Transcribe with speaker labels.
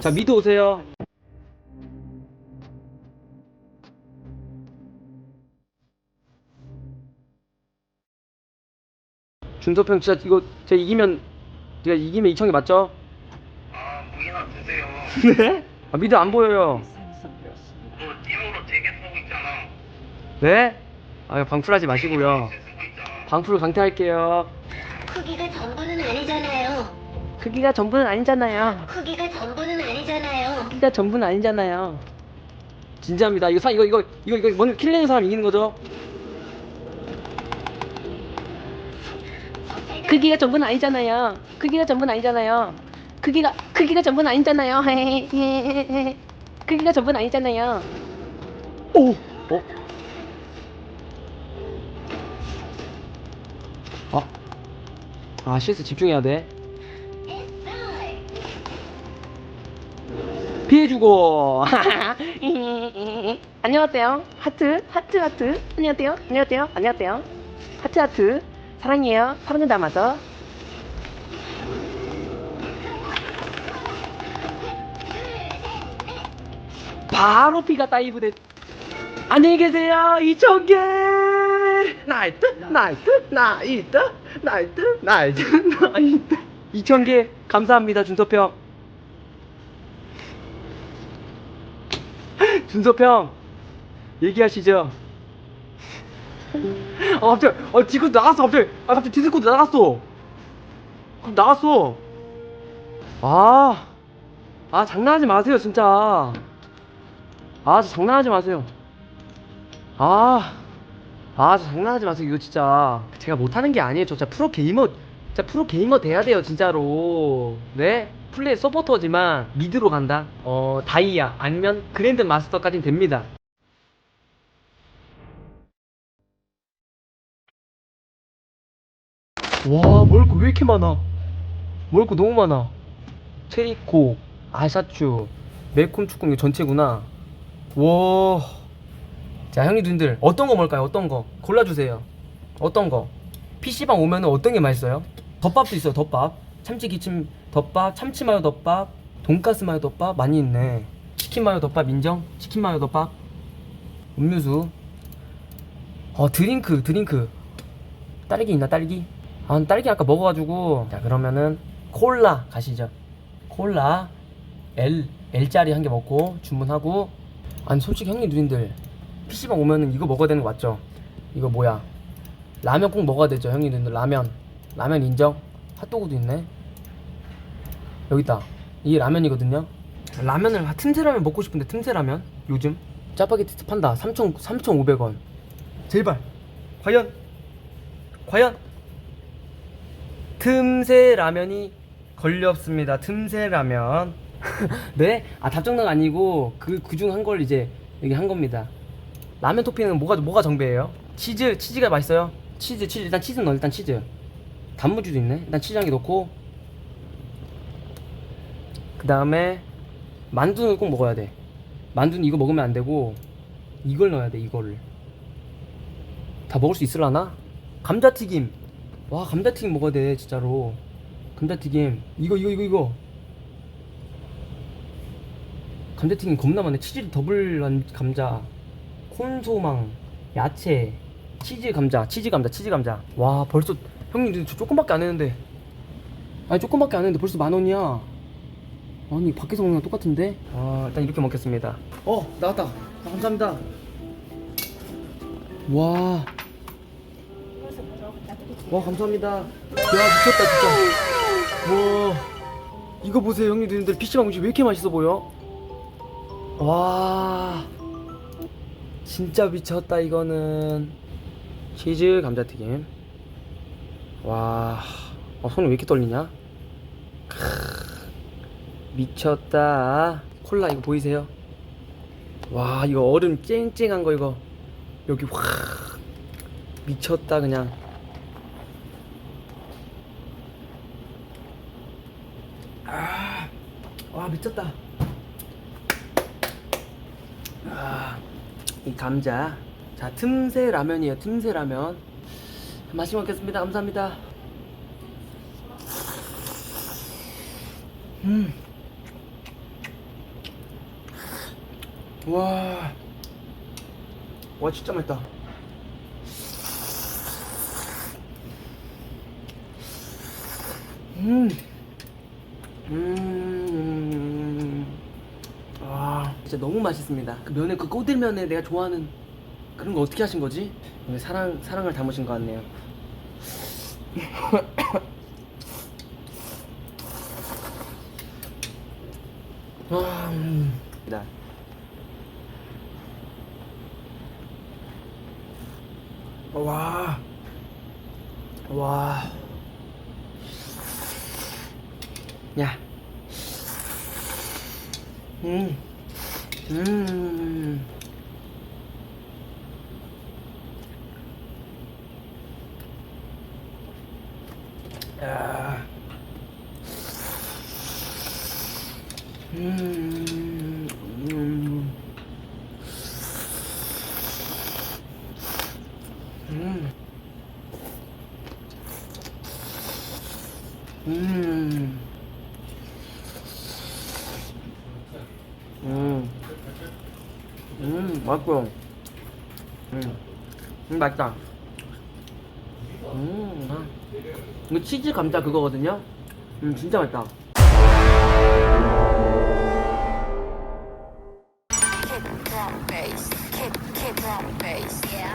Speaker 1: 자 미드 오세요. 준섭형 진짜 이거 제가 이기면 제가 이기면 이청이 맞죠?
Speaker 2: 아, 무기나 드세요.
Speaker 1: 네? 아 미드 안 보여요.
Speaker 2: 그 팀으로 되게 쓰고 있잖아.
Speaker 1: 네? 아 방풀하지 마시고요. 방풀 강퇴할게요.
Speaker 3: 크기가 전부는 아니잖아요.
Speaker 1: 크기가 전부는 아니잖아요.
Speaker 3: 크기가 전부는 아니잖아요.
Speaker 1: 크기가 전부는 아니잖아요. 진지합니다. 이거 사 이거 이거 이거 이거 먼저 킬내는 사람 이기는 거죠? 크기가 전부는 아니잖아요. 크기가 전부는 아니잖아요. 크기가 크기가 전부는 아니잖아요. 크기가 전부는 아니잖아요. 오. 어? 아. 아, CS 집중해야 돼. 피해주고. 안녕하세요. 하트, 하트, 하트. 안녕하세요. 안녕하세요. 안녕하세요. 하트, 하트. 사랑해요. 사랑을 담아서. 바로 피가 다이브 됐. 안녕히 계세요. 2,000개. 나이트, 나이트, 나이트, 나이트, 나이트, 나이트. 2,000개 감사합니다, 준서평. 준서평 얘기하시죠. 아 갑자기 어 디스코드 나갔어 갑자기. 아 갑자기 디스코드 나갔어. 나갔어. 아, 아 장난하지 마세요 진짜. 아저 장난하지 마세요. 아, 아저 장난하지 마세요 이거 진짜. 제가 못하는 게 아니에요. 저 진짜 프로 게이머 진짜 프로 게이머 돼야 돼요 진짜로. 네? 플레이 서포터지만 미드로 간다. 어 다이아 아니면 그랜드 마스터까지는 됩니다. 와거왜 이렇게 많아? 거 너무 많아. 체리코 아샤추 매콤 축구 이거 전체구나. 와자 형님들 어떤 거 먹을까요? 어떤 거? 골라주세요. 어떤 거? PC방 오면 은 어떤 게 맛있어요 덮밥도 있어요 덮밥. 참치 기침 덮밥 참치 마요 덮밥 돈가스 마요 덮밥 많이 있네. 치킨 마요 덮밥 인정? 치킨 마요 덮밥? 음료수. 어 드링크 드링크. 딸기 있나 딸기? 아 딸기 아까 먹어가지고. 자 그러면은 콜라 가시죠. 콜라. L L짜리 한 개 먹고 주문하고. 아니 솔직히 형님 누님들. PC방 오면은 이거 먹어야 되는 거 맞죠? 이거 뭐야? 라면 꼭 먹어야 되죠 형님 누님들. 라면 라면 인정 핫도그도 있네 여기 있다 이게 라면이거든요 라면을 아, 틈새 라면 먹고 싶은데 틈새 라면 요즘 짜파게티 판다 3,000 3,500원 제발 과연 과연 틈새 라면이 걸렸습니다. 틈새 라면. 네? 아 답정너가 아니고 그 그 중 한 걸 이제 여기 한 겁니다. 라면 토핑은 뭐가 뭐가 정배예요? 치즈 치즈가 맛있어요. 치즈 치즈 일단 치즈 넣어 일단 치즈. 단무지도 있네. 일단 개 넣고 그 다음에 만두는 꼭 먹어야 돼. 만두는 이거 먹으면 안 되고 이걸 넣어야 돼 이거를. 다 먹을 수 있을라나? 감자튀김. 와 감자튀김 먹어야 돼 진짜로. 감자튀김. 이거 이거 이거 이거. 감자튀김 겁나 많네. 치즈 더블 감자, 콘소망, 야채, 치즈 감자, 치즈 감자, 치즈 감자. 와 벌써 형님 저 조금밖에 안 했는데. 아니 조금밖에 안 했는데 벌써 만 원이야. 아니 밖에서 먹는 거 똑같은데? 아 일단 이렇게 먹겠습니다. 어 나왔다. 아, 감사합니다. 와. 와 감사합니다. 야 미쳤다 진짜. 와 이거 보세요 형님들 PC방 음식 왜 이렇게 맛있어 보여? 와 진짜 미쳤다 이거는 치즈 감자튀김. 와 어, 손이 왜 이렇게 떨리냐? 크으, 미쳤다. 콜라 이거 보이세요? 와 이거 얼음 쨍쨍한 거 이거 여기 확 미쳤다 그냥. 아, 와 미쳤다. 아, 이 감자. 자, 틈새 라면이에요. 틈새 라면. 맛있게 먹겠습니다. 감사합니다. 음. 와. 와, 진짜 맛있다. 음. 음. 와, 진짜 너무 맛있습니다. 그 면에 그 꼬들면에 내가 좋아하는 그런 거 어떻게 하신 거지? 사랑 사랑을 담으신 것 같네요. 와, 음. 나. 와. 와. 야. 음. 음. 야. 음. 음. 음. 음. 음. 음, 맛있어. 음. 음, 맛있다. 음. 아. 이거 치즈 감자 그거거든요? 음, 진짜 맛있다.